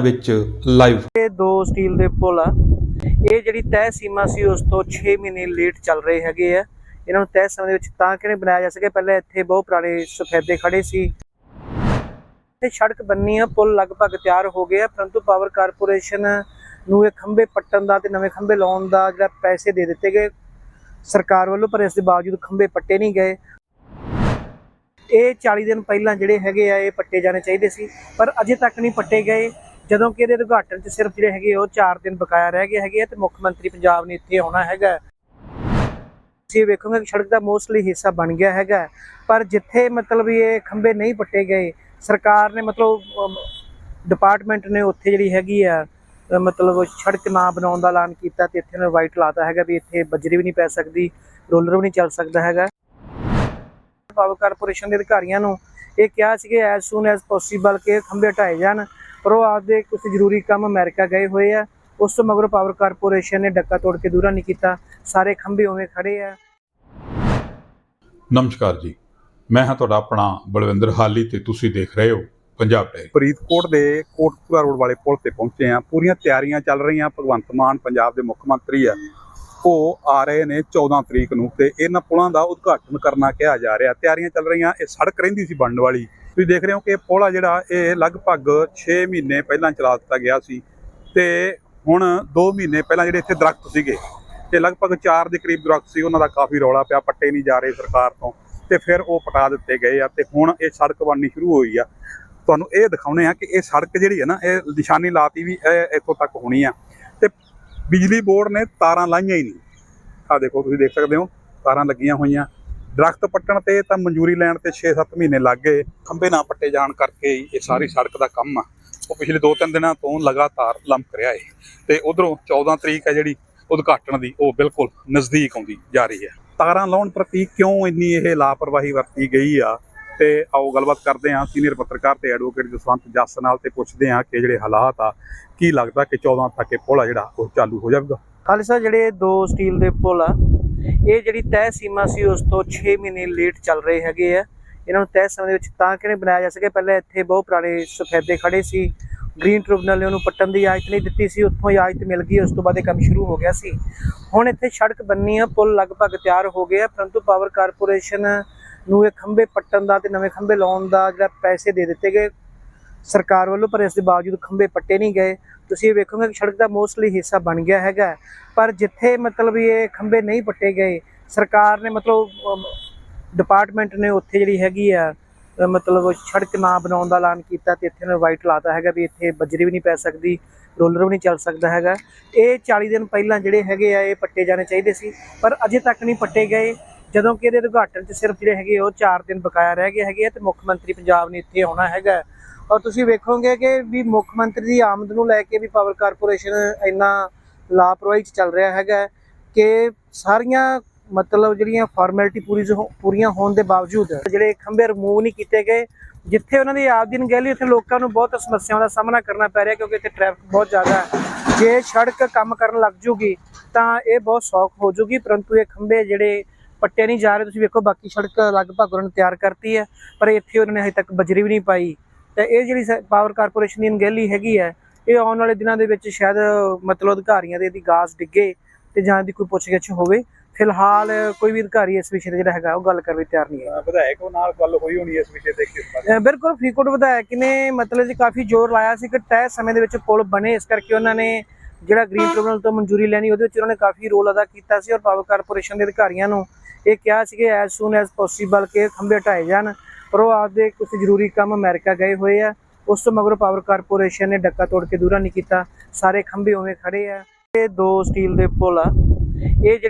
ਵਿੱਚ ਲਾਈਵ ਇਹ ਦੋ ਸਟੀਲ ਦੇ ਪੁਲ ਆ। ਇਹ ਜਿਹੜੀ ਤੈਅ ਸੀਮਾ ਸੀ, ਉਸ ਤੋਂ 6 ਮਹੀਨੇ ਲੇਟ ਚੱਲ ਰਹੇ ਹੈਗੇ ਆ। ਇਹਨਾਂ ਨੂੰ ਤੈਅ ਸਮੇਂ ਦੇ ਵਿੱਚ ਤਾਂ ਕਿਵੇਂ ਬਣਾਇਆ ਜਾ ਸਕੇ ਪਹਿਲਾਂ ਇੱਥੇ ਬਹੁਤ ਪੁਰਾਣੇ ਸਫੈਦੇ ਖੜੇ ਸੀ। ਤੇ ਸੜਕ ਬੰਨੀ ਆ, ਪੁਲ ਲਗਭਗ ਤਿਆਰ ਹੋ ਗਏ ਪਰੰਤੂ ਪਾਵਰ ਕਾਰਪੋਰੇਸ਼ਨ ਨੂੰ ਇਹ ਖੰਭੇ ਪੱਟਣ ਦਾ ਤੇ ਨਵੇਂ ਖੰਭੇ ਲਾਉਣ ਦਾ ਜਿਹੜਾ ਪੈਸੇ ਦੇ ਦਿੱਤੇ ਗਏ। ਸਰਕਾਰ ਵੱਲੋਂ, ਪਰ ਇਸ ਦੇ ਬਾਵਜੂਦ ਖੰਭੇ ਪੱਟੇ ਨਹੀਂ ਗਏ। ਇਹ 40 ਦਿਨ ਪਹਿਲਾਂ ਜਿਹੜੇ ਹੈਗੇ ਆ, ਇਹ ਪੱਟੇ ਜਾਣੇ ਚਾਹੀਦੇ ਸੀ, ਪਰ ਅਜੇ ਤੱਕ ਨਹੀਂ ਪੱਟੇ ਗਏ। ਜਦੋਂ ਕਿ ਇਹਦੇ ਉਦਘਾਟਨ 'ਚ ਸਿਰਫ ਜਿਹੜੇ ਹੈਗੇ ਉਹ 4 ਦਿਨ ਬਕਾਇਆ ਰਹਿ ਗਏ ਹੈਗੇ ਆ ਤੇ ਮੁੱਖ ਮੰਤਰੀ ਪੰਜਾਬ ਨੇ ਇੱਥੇ ਆਉਣਾ ਹੈਗਾ। ਤੁਸੀਂ ਵੇਖੋਗੇ ਕਿ ਸੜਕ ਦਾ ਮੋਸਟਲੀ ਹਿੱਸਾ ਬਣ ਗਿਆ ਹੈਗਾ। ਪਰ ਜਿੱਥੇ ਮਤਲਬ ਇਹ ਖੰਭੇ ਨਹੀਂ ਪੱਟੇ ਗਏ, ਸਰਕਾਰ ਨੇ ਮਤਲਬ ਡਿਪਾਰਟਮੈਂਟ ਨੇ ਉੱਥੇ ਜਿਹੜੀ ਹੈਗੀ ਆ ਮਤਲਬ ਸੜਕ ਨਾ ਬਣਾਉਣ ਦਾ ਐਲਾਨ ਕੀਤਾ ਤੇ ਇੱਥੇ ਨੇ ਵਾਈਟ ਲਾਤਾ ਹੈਗਾ ਵੀ ਇੱਥੇ ਬਜਰੀ ਵੀ ਨਹੀਂ ਪੈ ਸਕਦੀ, ਰੋਲਰ ਵੀ ਨਹੀਂ ਚੱਲ ਸਕਦਾ ਹੈਗਾ। ਪਾਵਰ ਕਾਰਪੋਰੇਸ਼ਨ ਦੇ ਅਧਿਕਾਰੀਆਂ ਨੂੰ ਇਹ ਕਿਹਾ ਸੀ ਕਿ ਐਸ ਸੂਨ ਐਸ ਪੋਸੀਬਲ ਕਿ ਖੰਭੇ ਹਟਾਏ ਜਾਣ। ਪਰ ਉਹ ਆਪਦੇ ਕੁਝ ਜ਼ਰੂਰੀ ਕੰਮ ਅਮਰੀਕਾ ਗਏ ਹੋਏ ਆ। ਉਸ ਤੋਂ ਮਗਰੋਂ ਪਾਵਰ ਕਾਰਪੋਰੇਸ਼ਨ ਨੇ ਡੱਕਾ ਤੋੜ ਕੇ ਦੂਰਾ ਨਹੀਂ ਕੀਤਾ। ਸਾਰੇ ਖੰਭੇ ਉਵੇਂ ਖੜੇ ਆ। ਨਮਸਕਾਰ ਜੀ। ਮੈਂ ਹਾਂ ਤੁਹਾਡਾ ਆਪਣਾ ਬਲਵਿੰਦਰ ਹਾਲੀ ਤੇ ਤੁਸੀਂ ਦੇਖ ਰਹੇ ਹੋ ਪੰਜਾਬ ਟਾਈਮ ਫਰੀਦਕੋਟ ਦੇ ਕੋਟਪੁਰਾ ਰੋਡ ਵਾਲੇ ਪੁਲ ਤੇ ਪਹੁੰਚੇ ਆ ਪੂਰੀਆਂ ਤਿਆਰੀਆਂ ਚੱਲ ਰਹੀਆਂ। ਭਗਵੰਤ ਮਾਨ ਪੰਜਾਬ ਦੇ ਮੁੱਖ ਮੰਤਰੀ ਆ। ਉਹ ਆ ਰਹੇ ਨੇ 14 ਤਰੀਕ ਨੂੰ ਤੇ ਇਹਨਾਂ ਪੁਲਾਂ ਦਾ ਉਦਘਾਟਨ ਕਰਨਾ ਕਿਹਾ ਜਾ ਰਿਹਾ। ਤਿਆਰੀਆਂ ਚੱਲ ਰਹੀਆਂ। ਇਹ ਸੜਕ ਰਹਿੰਦੀ ਸੀ ਬਣਨ ਵਾਲੀ। ਤੁਸੀਂ ਦੇਖ ਰਹੇ ਹੋ ਕਿ ਇਹ ਪੁਲ ਆ ਜਿਹੜਾ, ਇਹ ਲਗਭਗ 6 ਮਹੀਨੇ ਪਹਿਲਾਂ ਚਲਾ ਦਿੱਤਾ ਗਿਆ ਸੀ ਤੇ ਹੁਣ 2 ਮਹੀਨੇ ਪਹਿਲਾਂ ਜਿਹੜੇ ਇੱਥੇ ਦਰਖਤ ਸੀਗੇ, ਤੇ ਲਗਭਗ 4 ਦੇ ਕਰੀਬ ਦਰਖਤ ਸੀ, ਉਹਨਾਂ ਦਾ ਕਾਫੀ ਰੌਲਾ ਪਿਆ, ਪੱਟੇ ਨਹੀਂ ਜਾ ਰਹੇ ਸਰਕਾਰ ਤੋਂ, ਤੇ ਫਿਰ ਉਹ ਪਟਾ ਦਿੱਤੇ ਗਏ ਆ, ਤੇ ਹੁਣ ਇਹ ਸੜਕ ਬਣਨੀ ਸ਼ੁਰੂ ਹੋਈ ਆ। ਤੁਹਾਨੂੰ ਇਹ ਦਿਖਾਉਣੇ ਆ ਕਿ ਇਹ ਸੜਕ ਜਿਹੜੀ ਹੈ ਨਾ, ਇਹ ਨਿਸ਼ਾਨੀ ਲਾਤੀ ਵੀ ਇਹ ਇੱਥੋਂ ਤੱਕ ਹੋਣੀ ਆ। ਤੇ ਬਿਜਲੀ ਬੋਰਡ ਨੇ ਤਾਰਾਂ ਲਾਈਆਂ ਹੀ ਨਹੀਂ। ਆ ਦੇਖੋ, ਤੁਸੀਂ ਦੇਖ ਸਕਦੇ ਹੋ, ਤਾਰਾਂ ਲੱਗੀਆਂ ਹੋਈਆਂ। ਦਰਖਤ ਪੱਟਣ ਤੇ ਤਾਂ ਮਨਜ਼ੂਰੀ ਲੈਣ ਤੇ 6-7 ਮਹੀਨੇ ਲੱਗ ਗਏ। ਖੰਭੇ ਨਾ ਪੱਟੇ ਜਾਣ ਕਰਕੇ ਇਹ ਸਾਰੀ ਸੜਕ ਦਾ ਕੰਮ ਆ। ਉਹ ਪਿਛਲੇ 2-3 ਦਿਨਾਂ ਤੋਂ ਲਗਾਤਾਰ ਲੰਮਕ ਰਿਹਾ ਹੈ ਤੇ ਉਧਰੋਂ 14 ਤਰੀਕ ਹੈ ਜਿਹੜੀ ਉਦਘਾਟਨ ਦੀ, ਉਹ ਬਿਲਕੁਲ ਨਜ਼ਦੀਕ ਆਉਂਦੀ ਜਾ ਰਹੀ ਹੈ। ਤਾਰਾਂ ਲਾਉਣ ਪ੍ਰਤੀ ਕਿਉਂ ਇੰਨੀ ਇਹ ਲਾਪਰਵਾਹੀ ਵਰਤੀ ਗਈ ਆ? ਤੇ ਆਓ ਗੱਲਬਾਤ ਕਰਦੇ ਹਾਂ ਸੀਨੀਅਰ ਪੱਤਰਕਾਰ ਤੇ ਐਡਵੋਕੇਟ ਜਸਵੰਤ ਜੱਸ ਨਾਲ ਤੇ ਪੁੱਛਦੇ ਹਾਂ ਕਿ ਜਿਹੜੇ ਹਾਲਾਤ ਆ, ਕੀ ਲੱਗਦਾ ਕਿ 14 ਤੱਕ ਇਹ ਪੁਲ ਆ ਜਿਹੜਾ ਉਹ ਚਾਲੂ ਹੋ ਜਾਵੇਗਾ? ਖਾਲਸਾ, ਜਿਹੜੇ ਦੋ ਸਟੀਲ ਦੇ ਪੁਲ ਆ ਇਹ ਜਿਹੜੀ ਤੈਅ ਸੀਮਾ ਸੀ, ਉਸ ਤੋਂ 6 ਮਹੀਨੇ ਲੇਟ ਚੱਲ ਰਹੇ ਹੈਗੇ ਆ। ਇਹਨਾਂ ਨੂੰ ਤੈਅ ਸਮੇਂ ਦੇ ਵਿੱਚ ਤਾਂ ਕਿਵੇਂ ਬਣਾਇਆ ਜਾ ਸਕੇ ਪਹਿਲਾਂ ਇੱਥੇ ਬਹੁਤ ਪੁਰਾਣੇ ਸਫੈਦੇ ਖੜੇ ਸੀ। ਗ੍ਰੀਨ ਟ੍ਰਿਬਿਊਨਲ ਨੇ ਉਹਨੂੰ ਪੱਟਣ ਦੀ ਇਜਾਜ਼ਤ ਨਹੀਂ ਦਿੱਤੀ ਸੀ। ਉੱਥੋਂ ਇਜਾਜ਼ਤ ਮਿਲ ਗਈ, ਉਸ ਤੋਂ ਬਾਅਦ ਇਹ ਕੰਮ ਸ਼ੁਰੂ ਹੋ ਗਿਆ ਸੀ। ਹੁਣ ਇੱਥੇ ਸੜਕ ਬੰਨੀ ਆ, ਪੁਲ ਲਗਭਗ ਤਿਆਰ ਹੋ ਗਿਆ ਪਰੰਤੂ ਪਾਵਰ ਕਾਰਪੋਰੇਸ਼ਨ ਨੂੰ ਇਹ ਖੰਭੇ ਪੱਟਣ ਦਾ ਤੇ ਨਵੇਂ ਖੰਭੇ ਲਾਉਣ ਦਾ ਜਿਹੜਾ ਪੈਸੇ ਦੇ ਦਿੱਤੇ ਗਏ। ਸਰਕਾਰ ਵੱਲੋਂ, ਪਰ ਇਸ ਦੇ ਬਾਵਜੂਦ ਖੰਭੇ ਪੱਟੇ ਨਹੀਂ ਗਏ। ਤੁਸੀਂ ਇਹ ਵੇਖੋਗੇ ਕਿ ਸੜਕ ਦਾ ਮੋਸਟਲੀ ਹਿੱਸਾ ਬਣ ਗਿਆ ਹੈਗਾ ਪਰ ਜਿੱਥੇ ਮਤਲਬ ਇਹ ਖੰਭੇ ਨਹੀਂ ਪੱਟੇ ਗਏ, ਸਰਕਾਰ ਨੇ ਮਤਲਬ ਡਿਪਾਰਟਮੈਂਟ ਨੇ ਉੱਥੇ ਜਿਹੜੀ ਹੈਗੀ ਆ ਮਤਲਬ ਸੜਕ ਨਾ ਬਣਾਉਣ ਦਾ ਐਲਾਨ ਕੀਤਾ ਤੇ ਇੱਥੇ ਨੇ ਵਾਈਟ ਲਾਤਾ ਹੈਗਾ ਵੀ ਇੱਥੇ ਬਜਰੀ ਵੀ ਨਹੀਂ ਪੈ ਸਕਦੀ, ਰੋਲਰ ਵੀ ਨਹੀਂ ਚੱਲ ਸਕਦਾ ਹੈਗਾ। ਇਹ 40 ਦਿਨ ਪਹਿਲਾਂ ਜਿਹੜੇ ਹੈਗੇ ਆ, ਇਹ ਪੱਟੇ ਜਾਣੇ ਚਾਹੀਦੇ ਸੀ, ਪਰ ਅਜੇ ਤੱਕ ਨਹੀਂ ਪੱਟੇ ਗਏ। ਜਦੋਂ ਕਿ ਇਹਦੇ ਉਦਘਾਟਨ 'ਚ ਸਿਰਫ ਜਿਹੜੇ ਹੈਗੇ ਉਹ 4 ਦਿਨ ਬਕਾਇਆ ਰਹਿ ਗਏ ਹੈਗੇ ਆ ਤੇ ਮੁੱਖ ਮੰਤਰੀ ਪੰਜਾਬ ਨੇ ਇੱਥੇ ਆਉਣਾ ਹੈਗਾ। ਔਰ ਤੁਸੀਂ ਵੇਖੋਗੇ ਕਿ ਵੀ ਮੁੱਖ ਮੰਤਰੀ ਦੀ ਆਮਦ ਨੂੰ ਲੈ ਕੇ ਵੀ ਪਾਵਰ ਕਾਰਪੋਰੇਸ਼ਨ ਇੰਨਾ ਲਾਪਰਵਾਹੀ 'ਚ ਚੱਲ ਰਿਹਾ ਹੈਗਾ ਕਿ ਸਾਰੀਆਂ ਮਤਲਬ ਜਿਹੜੀਆਂ ਫਾਰਮੈਲਿਟੀ ਪੂਰੀ ਪੂਰੀਆਂ ਹੋਣ ਦੇ ਬਾਵਜੂਦ ਜਿਹੜੇ ਖੰਭੇ ਰਿਮੂਵ ਨਹੀਂ ਕੀਤੇ ਗਏ, ਜਿੱਥੇ ਉਹਨਾਂ ਦੀ ਆਪ ਦਿਨ ਨਗਹਿਲੀ ਉੱਥੇ ਲੋਕਾਂ ਨੂੰ ਬਹੁਤ ਸਮੱਸਿਆਵਾਂ ਦਾ ਸਾਹਮਣਾ ਕਰਨਾ ਪੈ ਰਿਹਾ ਕਿਉਂਕਿ ਇੱਥੇ ਟ੍ਰੈਫਿਕ ਬਹੁਤ ਜ਼ਿਆਦਾ ਹੈ। ਜੇ ਸੜਕ ਕੰਮ ਕਰਨ ਲੱਗ ਜੂਗੀ ਤਾਂ ਇਹ ਬਹੁਤ ਸੌਖ ਹੋ ਜੂਗੀ, ਪਰੰਤੂ ਇਹ ਖੰਭੇ ਜਿਹੜੇ ਪੱਟੇ ਨਹੀਂ ਜਾ ਰਹੇ। ਤੁਸੀਂ ਵੇਖੋ ਬਾਕੀ ਸੜਕ ਲਗਭਗ ਉਹਨਾਂ ਨੇ ਤਿਆਰ ਕਰਤੀ ਹੈ ਪਰ ਇੱਥੇ ਉਹਨਾਂ ਨੇ ਹਜੇ ਤੱਕ ਬਜਰੀ ਵੀ ਨਹੀਂ ਪਾਈ। ਤੇ ਇਹ ਜਿਹੜੀ ਪਾਵਰ ਕਾਰਪੋਰੇਸ਼ਨ ਦੀ ਅਣਗਹਿਲੀ ਹੈਗੀ ਹੈ ਇਹ ਆਉਣ ਵਾਲੇ ਦਿਨਾਂ ਦੇ ਵਿੱਚ ਸ਼ਾਇਦ ਮਤਲਬ ਅਧਿਕਾਰੀਆਂ ਦੇ ਇਹਦੀ ਗਾਸ ਡਿੱਗੇ ਤੇ ਜਾਂ ਦੀ ਕੋਈ ਪੁੱਛਗਿੱਛ ਹੋਵੇ। ਫਿਲਹਾਲ ਕੋਈ ਵੀ ਅਧਿਕਾਰੀ ਇਸ ਵਿਸ਼ੇ ਤੇ ਜਿਹੜਾ ਹੈਗਾ ਉਹ ਗੱਲ ਕਰਨ ਲਈ ਤਿਆਰ ਨਹੀਂ ਹੈ। ਵਿਧਾਇਕ ਨਾਲ ਗੱਲ ਹੋਈ ਹੋਣੀ ਇਸ ਵਿਸ਼ੇ ਤੇ ਕਿਸ ਅਹ ਬਿਲਕੁਲ ਫਰੀਦਕੋਟ ਵਿਧਾਇਕ ਨੇ ਮਤਲਬ ਜੀ ਕਾਫੀ ਜ਼ੋਰ ਲਾਇਆ ਸੀ ਕਿ ਤੈਅ ਸਮੇਂ ਦੇ ਵਿੱਚ ਪੁਲ ਬਣੇ ਇਸ ਕਰਕੇ ਉਹਨਾਂ ਨੇ ਜਿਹੜਾ ਗ੍ਰੀਨ ਟ੍ਰਿਬਿਊਨਲ ਤੋਂ ਮਨਜ਼ੂਰੀ ਲੈਣੀ, ਉਹਦੇ ਵਿੱਚ ਉਹਨਾਂ ਨੇ ਕਾਫੀ ਰੋਲ ਅਦਾ ਕੀਤਾ ਸੀ ਔਰ ਪਾਵਰ ਕਾਰਪੋਰੇਸ਼ਨ ਦੇ ਅਧਿਕਾਰੀਆਂ ਨੂੰ ਇਹ ਕਿਹਾ ਸੀ ਕਿ ਐਸ ਸੂਨ ਐਸ ਪੋਸੀਬਲ ਕਿ ਖੰਭੇ ਹਟਾਏ ਜਾਣ ਪਰ ਉਹ ਆਪਦੇ ਕੁਝ ਜ਼ਰੂਰੀ ਕੰਮ ਅਮਰੀਕਾ ਗਏ ਹੋਏ ਆ। ਉਸ ਤੋਂ ਮਗਰੋਂ ਪਾਵਰ ਕਾਰਪੋਰੇਸ਼ਨ ਨੇ ਡੱਕਾ ਤੋੜ ਕੇ ਦੂਰਾ ਨਹੀਂ ਕੀਤਾ। ਸਾਰੇ ਖੰਭੇ ਉਵੇਂ ਖੜੇ ਆ। ਇਹ ਦੋ ਸਟੀਲ ਦੇ ਪੁਲ ਆ। ਇਹ ਜਿਹੜੇ